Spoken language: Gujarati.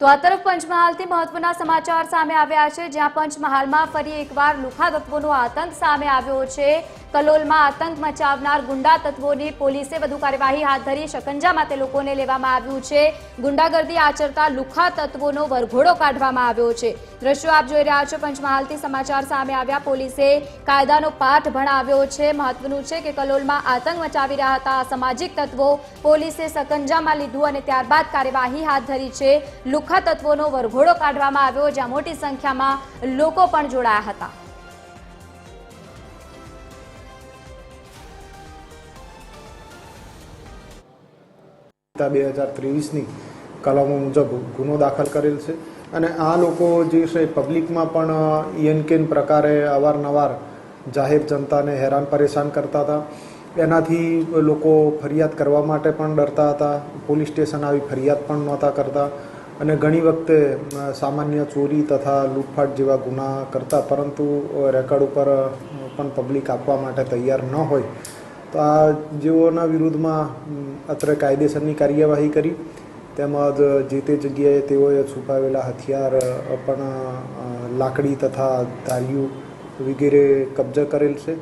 તો આ તરફ પંચમહાલથી મહત્વના સમાચાર સામે આવ્યા છે, જ્યાં પંચમહાલમાં ફરી એકવાર લુખા તત્વોનો આતંક સામે આવ્યો છે. કલોલમાં આતંક મચાવનાર ગુંડા તત્વોની પોલીસે વધુ કાર્યવાહી હાથ ધરી શકંજામાં તે લોકોને લેવામાં આવ્યું છે. ગુંડાગર્દી આચરતા લુખા તત્વોનો વરઘોડો કાઢવામાં આવ્યો છે. દ્રશ્યો આપ જોઈ રહ્યા છો, પંચમહાલથી સમાચાર સામે આવ્યા. પોલીસે કાયદાનો પાઠ ભણાવ્યો છે. મહત્વનું છે કે કલોલમાં આતંક મચાવી રહ્યા હતા. સામાજિક તત્વો પોલીસે સકંજામાં લીધું અને ત્યારબાદ કાર્યવાહી હાથ ધરી છે. લુખ્ખા તત્વોનો વરઘોડો કાઢવામાં આવ્યો, જ્યાં મોટી સંખ્યામાં લોકો પણ જોડાયા હતા. બે હજાર ત્રેવીસની કલમો મુજબ ગુનો દાખલ કરેલ છે અને આ લોકો જે છે પબ્લિકમાં પણ યનકેન પ્રકારે અવારનવાર જાહેર જનતાને હેરાન પરેશાન કરતા હતા. એનાથી લોકો ફરિયાદ કરવા માટે પણ ડરતા હતા. પોલીસ સ્ટેશન આવી ફરિયાદ પણ નહોતા કરતા. અને ઘણી વખતે સામાન્ય ચોરી તથા લૂંટફાટ જેવા ગુના કરતા, પરંતુ રેકર્ડ ઉપર પણ પબ્લિક આપવા માટે તૈયાર ન હોય. તો આ જેઓના વિરુદ્ધમાં અત્રે કાયદેસરની કાર્યવાહી કરી, તેમજ જે તે જગ્યાએ તેઓએ છુપાવેલા હથિયાર પણ લાકડી તથા ધાર્યું વગેરે કબજે કરેલ છે.